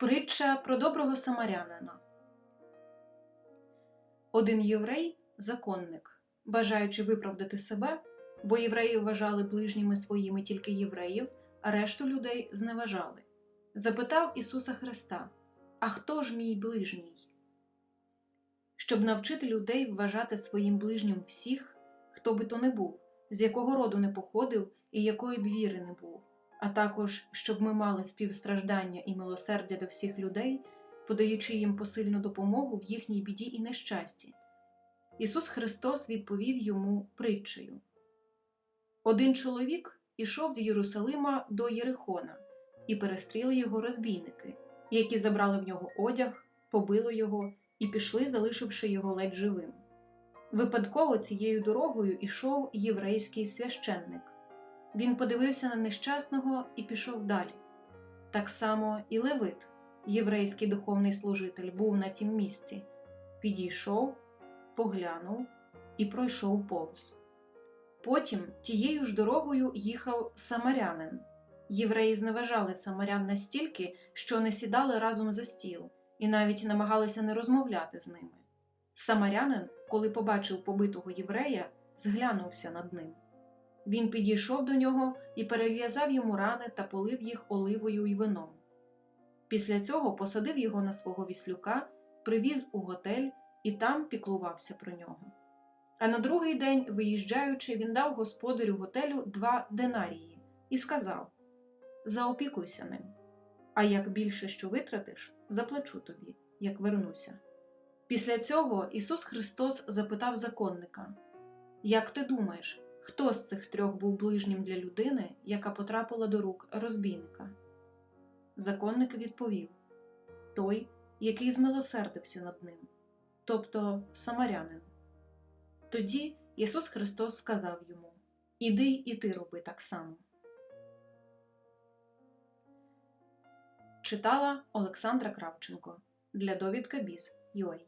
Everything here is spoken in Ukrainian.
Притча про доброго самарянина. Один єврей, законник, бажаючи виправдати себе, бо євреї вважали ближніми своїми тільки євреїв, а решту людей зневажали, запитав Ісуса Христа: А хто ж мій ближній? Щоб навчити людей вважати своїм ближнім всіх, хто би то не був, з якого роду не походив і якої б віри не був а також щоб ми мали співстраждання і милосердя до всіх людей, подаючи їм посильну допомогу в їхній біді і нещасті. Ісус Христос відповів йому притчею. Один чоловік ішов з Єрусалима до Єрихона, і перестріли його розбійники, які забрали в нього одяг, побили його і пішли, залишивши його ледь живим. Випадково цією дорогою ішов єврейський священник. Він подивився на нещасного і пішов далі. Так само і Левит, єврейський духовний служитель, був на тім місці, підійшов, поглянув і пройшов повз. Потім тією ж дорогою їхав самарянин. Євреї зневажали самарян настільки, що не сідали разом за стіл і навіть намагалися не розмовляти з ними. Самарянин, коли побачив побитого єврея, зглянувся над ним. Він підійшов до нього і перев'язав йому рани та полив їх оливою й вином. Після цього посадив його на свого віслюка, привіз у готель і там піклувався про нього. А на другий день, виїжджаючи, він дав господарю готелю два динарії і сказав: Заопікуйся ним, а як більше що витратиш, заплачу тобі, як вернуся. Після цього Ісус Христос запитав законника: Як ти думаєш? Хто з цих трьох був ближнім для людини, яка потрапила до рук розбійника? Законник відповів той, який змилосердився над ним, тобто самарянин. Тоді Ісус Христос сказав йому Іди і ти роби так само. Читала Олександра Кравченко для довідка Біз.UA